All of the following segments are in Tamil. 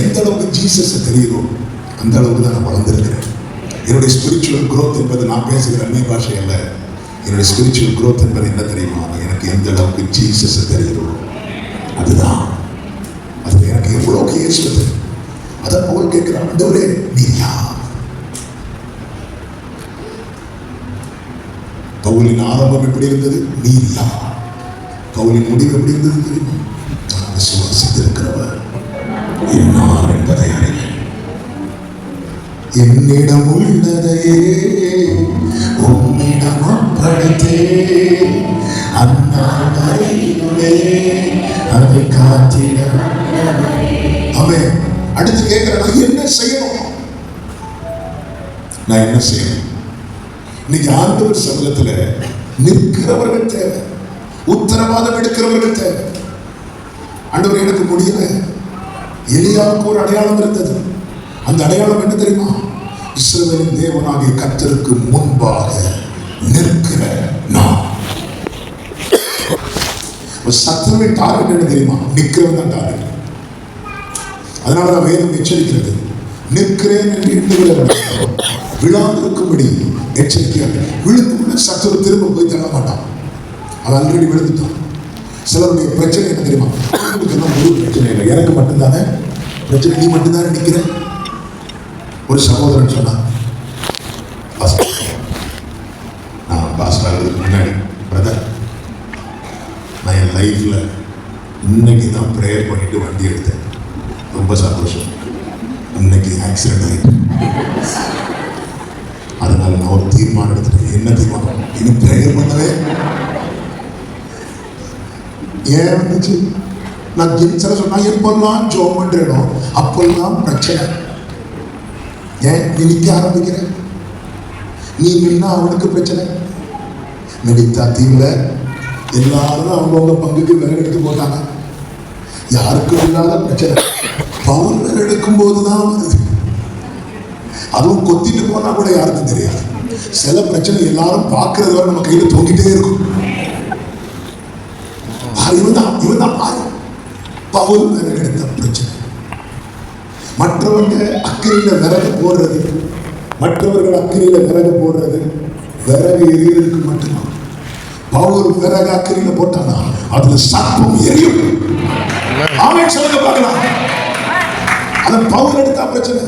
எந்த அளவுக்கு ஜீசஸை தெரியுதோ அந்த அளவுக்கு தான் நான் வளர்ந்துருக்கிறேன். என்னுடைய ஸ்பிரிச்சுவல் குரோத் என்பது நான் பேசுகிற அந்நிய பாஷை அல்ல. என்னுடைய ஸ்பிரிச்சுவல் குரோத் என்பது என்ன தெரியுமா? எனக்கு எந்த அளவுக்கு ஜீசஸை தெரியுதோ அதுதான். அது எனக்கு எவ்வளோ கேஸ்வது அதான் போல் கேட்கிற ஆண்டவரே நீ யார்? பவுலின் ஆரம்பம் எப்படி இருந்தது? நீர் யார்? பவுலின் முடிவு எப்படி இருந்தது தெரியுமா? என்னார் என்பதை அறிவேன் என்னிடம் உள்ளதையே உன்னிடம் ஒப்படைத்தே அந்நாளையிலே அதை காத்திட அவன் அடுத்து கேட்கிறேன் நான் என்ன செய்யணும்? நான் என்ன செய்யணும்? இன்னைக்கு ஆண்டவர் சமூகத்தில் நிற்கிறவர்கள் தேவை. உத்தரவாதம் எடுக்கிறவர்கள் தேவை. ஆண்டவர் எனக்கு முடியல. எலியாவுக்கு ஒரு அடையாளம் இருந்தது. அந்த அடையாளம் என்ன தெரியுமா? இஸ்ரவேலின் தேவனாகிய கத்தருக்கு முன்பாக நிற்கிற நான். ஒரு சத்துருவின் டார்கெட் என்ன தெரியுமா? நிற்கிறவன் தான் டார்கெட். அதனால தான் வேதம் எச்சரிக்கிறது. நிற்கிறேன் என்று எண்ணுகிறவன் விழாந்திருக்கும்படி எச்சரிக்கையாக விழுந்து சத்துரு திரும்ப போய் தள்ள மாட்டான் அவன் ஆல்ரெடி விழுந்துட்டான். சிலருடைய பிரச்சனை என்ன தெரியுமா? உங்களுக்கு எல்லாம் ஒரு பிரச்சனை இல்லை. எனக்கு மட்டும்தானே? பிரச்சனை நீ மட்டும்தானே நிற்கிற ஒரு சகோதரன் சொன்னான் நான் பாஸ் ஆகிறதுக்கு முன்னாடி பிரதர் நான் என் லைஃப்பில் இன்னைக்கு தான் ப்ரேயர் பண்ணிட்டு வண்டி எடுத்தேன். ரொம்ப சந்தோஷம். இன்னைக்கு ஆக்சிடென்ட் ஆகிட்டு அதனால நான் ஒரு தீர்மானம் எடுத்துட்டேன். என்ன தீர்மானம்? இனி ப்ரேயர் பண்ணவே ஏன் வந்துச்சு நான் ஜெயிச்சல சொன்னா எப்பெல்லாம் ஜோம் பண்றேனோ அப்பெல்லாம் பிரச்சனை. ஏன்? நீ ஆரம்பிக்கிறேன். ஆரம்பிக்கிற நீ நின்னா அவனுக்கு பிரச்சனை. நடித்தா தீவுல எல்லாரும் அவங்கவுங்க பங்குக்கு விறகு எடுத்து போட்டாங்க. யாருக்கும் இல்லாத பிரச்சனை. பவுன் விறகு எடுக்கும் போதுதான் வருது அதுவும் கொத்திட்டு போனா கூட யாருக்கும் தெரியாது. சில பிரச்சனை எல்லாரும் பார்க்கறது வரை நம்ம கையில் தொங்கிட்டே இருக்கும். ஆ, இவன் தான் இவன் தான் பாரு பவுல் விறகு எடுத்த பிரச்சனை. மற்றவங்க அக்கறையில் விறகு போடுறது மற்றவர்கள் அக்கறையில் விறகு போடுறது விறகு எரியறதுக்கு மட்டுமா? பவுல் விறகு அக்கறையில் போட்டானா? அதுல சர்ப்பம் எரியும். ஆமே சொல்லுங்க பார்க்கலாம். அது பவுல் எடுத்தா பிரச்சனை.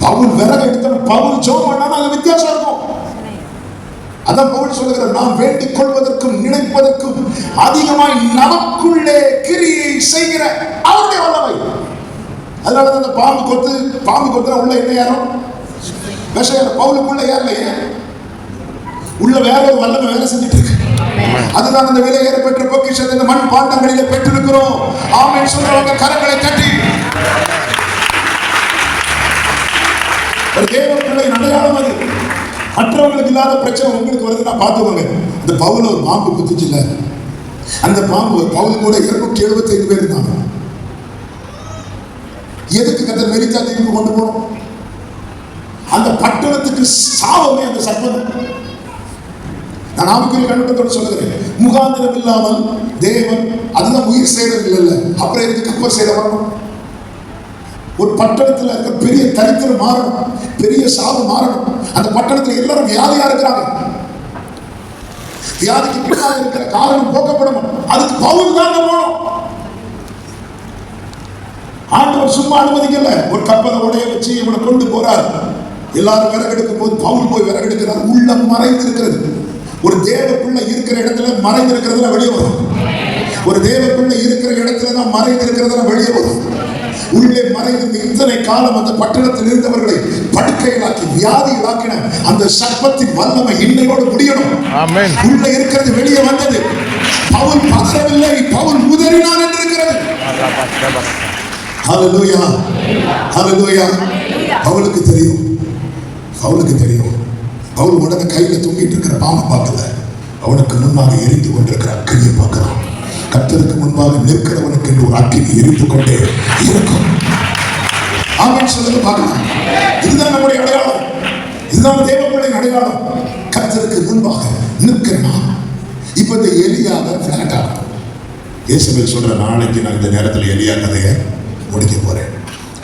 பவுல் விறகு எடுத்தா பவுல் ஜோம் பண்ணா அது வித்தியாசம் இருக்கும். அதான் பவுல் சொல்லுகிற நாம் வேண்டிக் கொள்வதற்கும் நினைப்பதற்கும் அதிகமாய் நமக்குள்ளே கிரியை செய்கிற அவருடைய வல்லமை. அதனால அந்த பாம்பு கொத்து பாம்பு கொத்துனா உள்ள என்ன ஏறும்? விஷயம் பவுலுக்குள்ள ஏறலையே. உள்ள வேற ஒரு வல்லமை வேலை செஞ்சுட்டு இருக்கு அதுதான் அந்த விலை ஏற பெற்ற பொக்கிஷத்தை இந்த மண் பாண்டங்களிலே பெற்றிருக்கிறோம். ஆமென். சொல்றவங்க கரங்களை தட்டி. ஒரு தேவ பிள்ளை அடையாளம் அது. மற்றவங்களுக்கு இல்லாத பிரச்சனை உங்களுக்கு வருதுன்னா பார்த்துக்கோங்க. இந்த பவுல ஒரு பாம்பு குத்துச்சு இல்ல அந்த பாம்பு பவுல் கூட இருநூற்றி எழுபத்தி ஐந்து பேர் இருந்தாங்க. எதுக்கு கத்த மெரிச்சா தீர்ப்பு கொண்டு போனோம் அந்த பட்டணத்துக்கு சாவமே அந்த சர்ப்பம். நான் நாமக்கல் கண்ணோட்டத்தோடு சொல்லுகிறேன். முகாந்திரம் இல்லாமல் தேவன் அதுதான் உயிர் செய்தவர்கள் இல்லைல்ல அப்புறம் எதுக்கு குப்பர் செய்த வரணும் ஒரு பட்டணத்துல இருக்க பெரிய தரித்திரம் மாறணும் பெரிய சாவு மாறணும். அந்த பட்டணத்துல எல்லாரும் வியாதியா இருக்கிறாங்க. வியாதிக்கு பின்னால் இருக்கிற காரணம் போக்கப்படணும். அதுக்கு பவுல் தாங்க போகணும். ஆண்டவர் சும்மா அனுமதிக்கல. ஒரு கப்பலை உடைய வச்சு இவனை கொண்டு போறார். எல்லாரும் விறகெடுக்கும் போது பவுல் போய் விறகெடுக்கிறார். உள்ள மறைந்து இருக்கிறது ஒரு தேவ பிள்ளை இருக்கிற இடத்துல மறைந்து இருக்கிறதுல வெளியே வரும். ஒரு தேவ பிள்ளை இருக்கிற இடத்துல தான் மறைந்து இருக்கிறதுல வெளியே வரும். உள்ளே மறைந்து இத்தனை காலம் அந்த பட்டணத்தில் இருந்தவர்களை படுக்கைகளாக்கி வியாதிகளாக்கின அந்த சர்ப்பத்தின் வல்லமை இன்னையோடு முடியணும். உள்ள இருக்கிறது வெளியே வந்தது. பவுல் பதறவில்லை. பவுல் உதறினான் என்று இருக்கிறது ஹalleluya. ஹalleluya. பவுலுக்கு தெரியும். பவுலுக்கு தெரியும். பவுல் உடனே கையில தூங்கிட்டு இருக்கிற பாம்பை பார்க்கல. அவனுக்கு முன்பாக எரிந்து கொண்டிருக்கிற அக்கினியை பார்க்கிறான். கர்த்தருக்கு முன்பாக நிற்கிறவனுக்கு என்று ஒரு அக்கினி எரிந்து கொண்டே இருக்கும். ஆமென் சொல்லுங்க பார்க்கலாம். இதுதான் நம்முடைய அடையாளம். இதுதான் தேவப்பிள்ளையின் அடையாளம். கர்த்தருக்கு முன்பாக நிற்கிறமா இப்போ இந்த எலியாக ஃபிளாட் ஆகும். இயேசுவில் சொல்ற நாளைக்கு நான் இந்த நேரத்தில் எலியா கதையை முடிக்க போறேன்.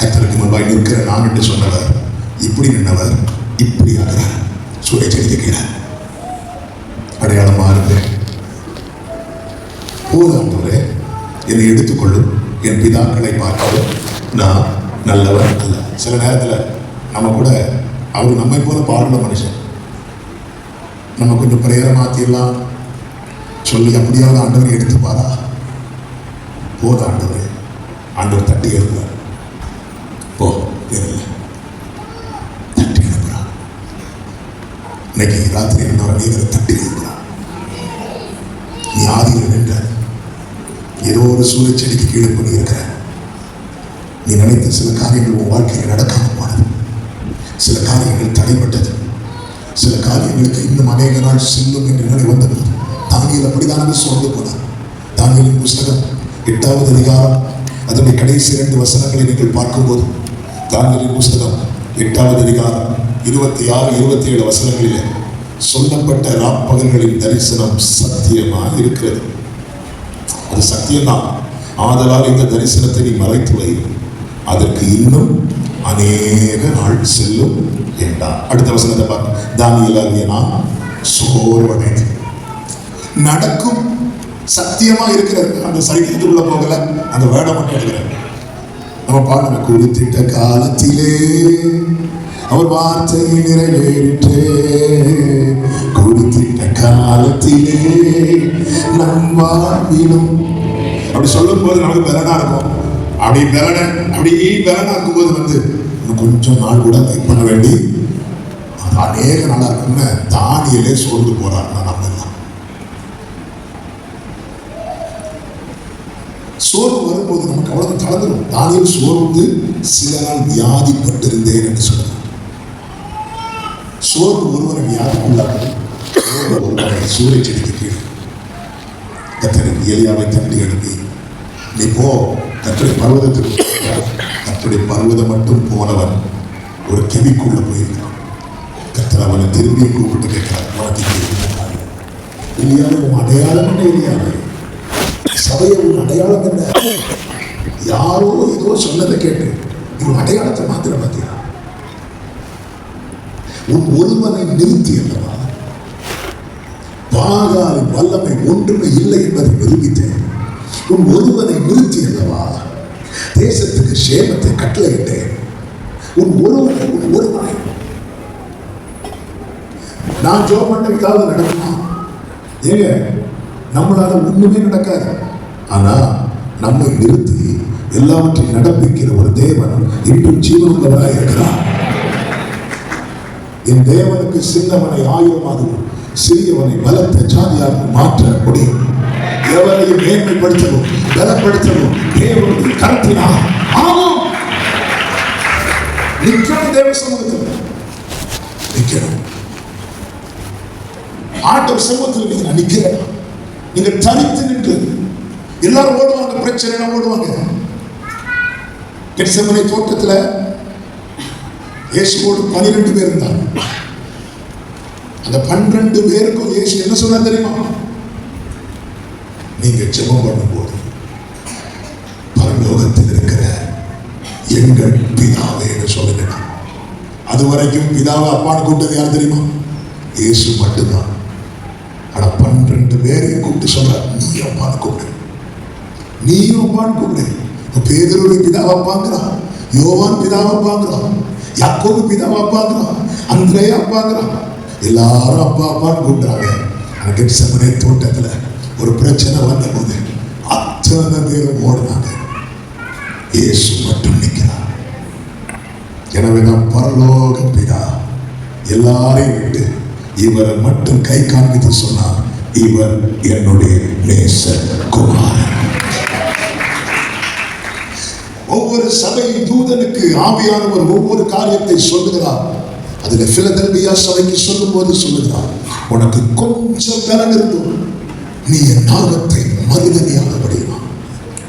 கத்தருக்கு முன்பாக நிற்கிற நான் என்று சொன்னவர் இப்படி நின்றவர் இப்படி ஆகிறார். சூரிய செடிக்கு கீழே. அடையாளமா இருந்தேன் போதாண்டவரே என்னை எடுத்துக்கொள்ளும். என் பிதாக்களை பார்க்கவும் நான் நல்லவர். அல்ல சில நேரத்தில் நம்ம கூட அவர் நம்மை போல பாடுள்ள மனுஷன். நம்ம கொஞ்சம் பிரேயரை மாற்றிடலாம் சொல்லி அப்படியாவது ஆண்டவர் எடுத்துப்பாரா? போத ஆண்டவரே. ஆண்டவர் தட்டி எழுதுவார் போ தெரியல தட்டி எழுப்புறான் இன்னைக்கு ராத்திரி என்ன அநேகரை தட்டி எழுப்புறான் நீ ஆதியில் நின்ற ஏதோ ஒரு சூழச்செடிக்கு கீழே பண்ணியிருக்கிற நீ நினைத்த சில காரியங்கள் உன் வாழ்க்கையில் நடக்காம போனது. சில காரியங்கள் தடைப்பட்டது சில காரியங்களுக்கு இன்னும் அநேக நாள் செல்லும் என்ற நிலை வந்தது. தானியல் அப்படிதானே சோர்ந்து போனார். தானியலின் புஸ்தகம் எட்டாவது அதிகாரம் அதனுடைய கடைசி இரண்டு வசனங்களை நீங்கள் பார்க்கும்போது தானியலின் புஸ்தகம் எட்டாவது அதிகாரம் இருபத்தி ஆறு இருபத்தி ஏழு வசனங்களில் சொல்லப்பட்ட ராப்பகல்களின் தரிசனம் சத்தியமாக இருக்கிறது? அது சத்தியம்தான். ஆதலால் இந்த தரிசனத்தை நீ மறைத்து வைக்கிறேன் அதற்கு இன்னும் அநேக நாள் செல்லும் என்றார் அடுத்த வசனத்தை பார்க்க தானியலாகிய நான் சோர்வடைந்து நடக்கும் சத்தியமா இருக்கிறது. அந்த சைக்கியத்துக்குள்ள போகல. அந்த வேடம் மட்டும் இருக்கிறார் நம்ம பாடம் குறித்திட்ட காலத்திலே அவர் வார்த்தையை நிறைவேறிற்றே குறித்திட்ட காலத்திலே நம் வாழ்விலும் அப்படி சொல்லும் போது நமக்கு பலனா இருக்கும். அப்படி பலன அப்படி பலனா போது வந்து கொஞ்சம் நாள் கூட வெயிட் பண்ண வேண்டி அது அநேக நாளா இருக்குன்னு தானியலே சோர்ந்து போறார் நம்ம எல்லாம் சோர்வு வரும்போது நமக்கு அவ்வளவு கலந்துடும் தானியல் சோர்ந்து சில நாள் வியாதிப்பட்டிருந்தேன் என்று சொல்றார் சோர்வு ஒருவரை வியாதிக்குள்ளாக ஒருவரை சூரிய செடிக்கு கீழே. கத்தரின் எளியாவை தட்டி எழுப்பி நீ போ கத்தடி பர்வதத்துக்கு கத்தடி பர்வதம் மட்டும் போனவன் ஒரு கெவிக்குள்ள போயிருக்கான் கத்தர் அவனை திரும்பி கூப்பிட்டு கேட்கிறான் உனக்கு எலியாவை உன் அடையாளம் என்ன எலியாவை சபையை உன் அடையாளம் என்ன? யாரோ ஏதோ சொன்னதை கேட்டு உன் அடையாளத்தை மாத்திர பார்த்தியா? உன் ஒருவனை நிறுத்தி அல்லவா? பாகாலின் வல்லமை ஒன்றுமே இல்லை என்பதை நிரூபித்தேன். உன் ஒருவனை நிறுத்தி அல்லவா? தேசத்துக்கு சேமத்தை கட்டளையிட்டேன். உன் ஒருவனை உன் ஒருவனை. நான் ஜோ பண்ண நடக்குமா? ஏங்க நம்மளால ஒண்ணுமே நடக்காது. ஆனா நம்மை நிறுத்தி எல்லாவற்றையும் நடப்பிக்கிற ஒரு தேவன் இன்றும் ஜீவனுள்ளவராக இருக்கிறார். என் தேவனுக்கு சின்னவனை ஆயுதமாகவும் சிறியவனை பலத்த ஜாதியாக மாற்ற முடியும். எவரையும் மேன்மைப்படுத்தவும் பலப்படுத்தவும் தேவனுடைய கருத்தினால். ஆமாம். நிற்கணும் தேவ சமூகத்தில் நிற்கணும் ஆண்டவர் சமூகத்தில் நீங்க நான் நிக்கிறேன் நீங்க தனித்து நின்று எல்லாரும் ஓடுவாங்க பிரச்சனை ஓடுவாங்க. கெட்சமனை தோட்டத்துல இயேசுவோடு பனிரெண்டு பேர் இருந்தாங்க. அந்த பன்னிரண்டு பேருக்கும் இயேசு என்ன சொன்னார் தெரியுமா? நீங்க ஜெபம் பண்ணும்போது பரலோகத்தில் இருக்கிற எங்கள் பிதாவேன்னு சொல்லுங்க அது வரைக்கும் பிதாவை அப்பான்னு கூப்பிட்டது யார் தெரியுமா? இயேசு மட்டும்தான். ஆனால் பன்னிரண்டு பேரையும் கூப்பிட்டு சொல்ற நீ அப்பான்னு கூப்பிடு. நீயும் அப்பான்னு கூப்பிடு. பேதருடைய பிதாவை அப்பாங்கிறான். யோவான் பிதாவை அப்பாங்கிறான். யாக்கோபு பிதாவை அப்பாங்கிறான். அன்றே அப்பாங்கிறான். எல்லாரும் அப்பா அப்பான்னு கூப்பிடுறாங்க. ஆனா கெட்சமனே தோட்டத்துல ஒரு பிரச்சனை வந்த போது அத்தனை பேரும் ஓடினாங்க இயேசு மட்டும் நிற்கிறார். எனவே நான் பரலோக பிதா எல்லாரையும் விட்டு இவரை மட்டும் கை காண்பித்து சொன்னார் இவர் என்னுடைய நேச குமாரன் ஒவ்வொரு சபை தூதனுக்கு ஆவியானவர் ஒவ்வொரு காரியத்தை சொல்லுகிறார். அதுல பிலதெல்பியா சபைக்கு சொல்லும் போது சொல்லுகிறார் உனக்கு கொஞ்சம் பலன் இருந்தும் நீ என் நாமத்தை மறுதலியாக படிக்கலாம்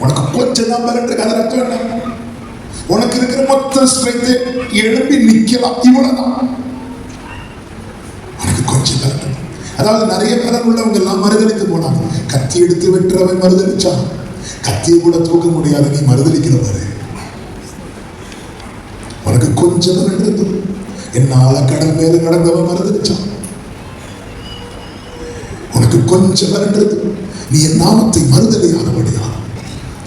உனக்கு கொஞ்சம் தான் பலன் இருக்கு? அதை என்ன உனக்கு இருக்கிற மொத்த ஸ்ட்ரென்த்து எழுப்பி நிக்கலாம். இவ்வளவுதான். உனக்கு கொஞ்சம் பலன் அதாவது நிறைய பலன் உள்ளவங்க எல்லாம் மறுதளித்து போனாங்க. கத்தி எடுத்து வெட்டுறவன் மறுதளிச்சான். கத்தியை கூட தூக்க முடியாது நீ மறுதளிக்கிற பாரு கொஞ்சம் பலன் என்னால் கடல் மேல நடந்தவன் மறுதளிச்சான். கொஞ்சம் பலன் நீ என் நாமத்தை மறுதலையானபடியா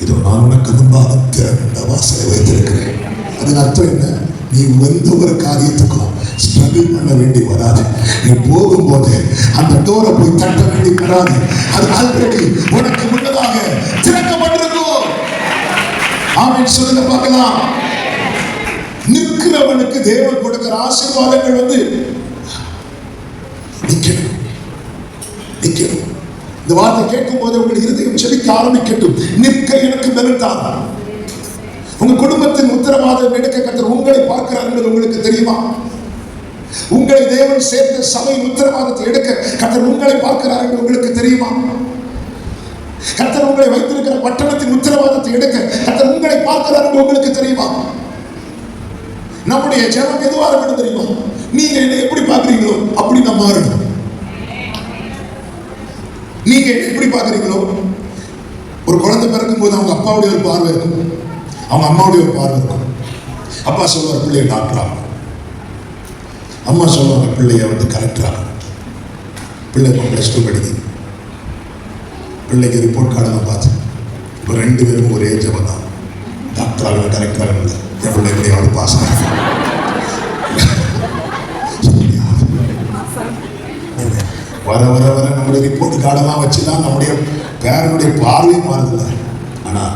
இதோ நான் உனக்கு முன்பாக திறந்த வாசலை வைத்திருக்கிறேன். அதன் அர்த்தம் என்ன? நீ எந்த ஒரு காரியத்துக்கும் ஸ்ட்ரகிள் பண்ண வேண்டி வராது. நீ போகும்போது அந்த டோரை போய் தட்ட வேண்டி வராது. அது ஆல்ரெடி உனக்கு முன்னதாக திறக்கப்பட்டிருக்கும். ஆமென். சொல்லுங்க பார்க்கலாம். நிற்கிறவனுக்கு தேவன் கொடுக்கிற ஆசீர்வாதங்கள் வந்து நிற்கணும். நிற்கும் இந்த வார்த்தை கேட்கும் போது உங்கள் இருதயம் செபிக்க ஆரம்பிக்கட்டும். நிற்க எனக்கு பலன்தான் உங்க குடும்பத்தின் உத்தரவாதம் எடுக்க கத்தர் உங்களை பார்க்கிறார் என்பது உங்களுக்கு தெரியுமா? உங்களை தேவன் சேர்த்த சபை உத்தரவாதத்தை எடுக்க கத்தர் உங்களை பார்க்கிறார் என்று உங்களுக்கு தெரியுமா? கத்தர் உங்களை வைத்திருக்கிற பட்டணத்தின் உத்தரவாதத்தை எடுக்க கத்தர் உங்களை பார்க்கிறார் என்று உங்களுக்கு தெரியுமா? நம்முடைய ஜனம் எதுவாக இருக்கணும் தெரியுமா? நீங்க என்ன எப்படி பார்க்கறீங்களோ அப்படி நான் மாறணும் நீங்க எப்படி பார்க்குறீங்களோ? ஒரு குழந்தை பிறக்கும் போது அவங்க அப்பாவுடைய ஒரு பார்வை இருக்கும். அவங்க அம்மாவுடைய ஒரு பார்வை இருக்கும். அப்பா சொல்லுவார் பிள்ளைய டாக்டரா அம்மா சொல்லுவாங்க பிள்ளைய வந்து கலெக்டர் பிள்ளை இப்போ ப்ளஸ் டூ படிக்குது. பிள்ளைக்கு ரிப்போர்ட் கார்டெல்லாம் பார்த்து இப்போ ரெண்டு பேரும் ஒரே ஜபம் தான். டாக்டர் ஆகல கலெக்டர் ஆகல என் பிள்ளை எப்படியாவது பாஸ் ஆகும் வர வர வர நம்முடைய ரிப்போர்ட் கார்டெல்லாம் வச்சு தான் நம்முடைய பேரனுடைய பார்வை மாறுதில்ல. ஆனால்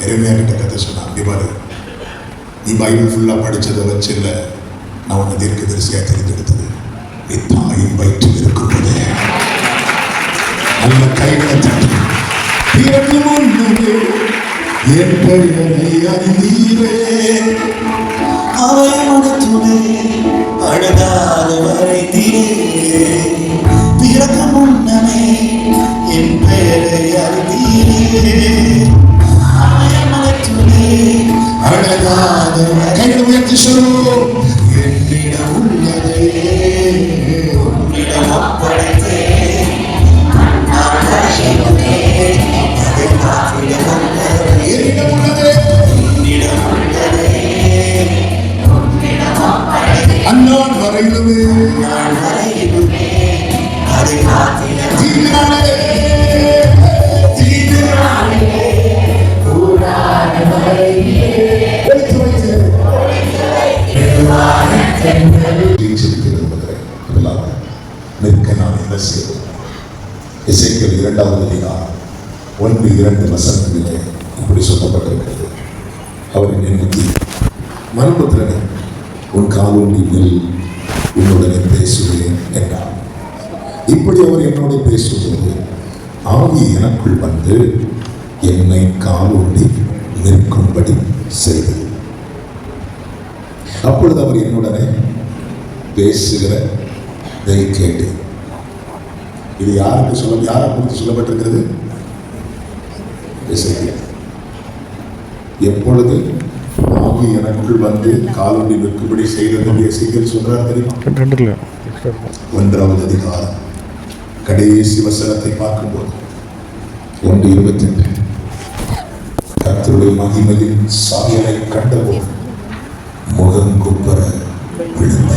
நிறைமையாக கிட்ட கதை சொன்னான். அப்படி பாரு நீ பைபிள் ஃபுல்லாக படிச்சதை வச்சு இல்லை நான் உன்னை தீர்க்க தரிசியாக தெரிந்தெடுத்தது நீ தாயின் வயிற்றில் இருக்கும்போது. நல்ல கைகளை தட்டி பிறகு என் பெயரை அறிந்தீரே அவயமனத்துணை அழகாத வரை தீரே கைகளை உயர்த்தி சொல்லு என்னிடம் உள்ளதே உன்னிடம் ஒப்படைத்தேன் நான் வரையவனே அதை காத்திட வல்லவனே என்னிடம் உள்ளதே உன்னிடம் உள்ளதே அந்நாள் வரையிலுமே. நான் வரையிலுமே அதை காத்திட தீவினாலே எடுத்து நிற்க இசைக்கல் இரண்டாவது அதிகாரம் ஒன்று இரண்டு வசனங்களிலே இப்படி சொல்லப்பட்டிருக்கிறது. அவர் என்னை நோக்கி உன் காலூன்றி நெல் உன்னுடனே பேசுவேன் என்றார். இப்படி அவர் என்னோட பேசும்போது ஆவி எனக்குள் வந்து என்னை காலூன்றி நிற்கும்படி செய்தது அப்பொழுது அவர் என்னுடனே பேசுகிறதை கேட்டேன். இது யாருக்கு சொல்ல யாரை குறித்து சொல்லப்பட்டிருக்கிறது. எப்பொழுது ஆவி எனக்குள் வந்து காலொண்டி நிற்கும்படி செய்தது எசைக்கியல் சொல்றார் தெரியுமா? ஒன்றாவது அதிகாரம் கடைசி வசனத்தை பார்க்கும்போது. ஒன்று இருபத்தி எட்டு கர்த்தருடைய மகிமையின் சாயலை கண்டபோது முகம் குப்பர விழுந்தேன்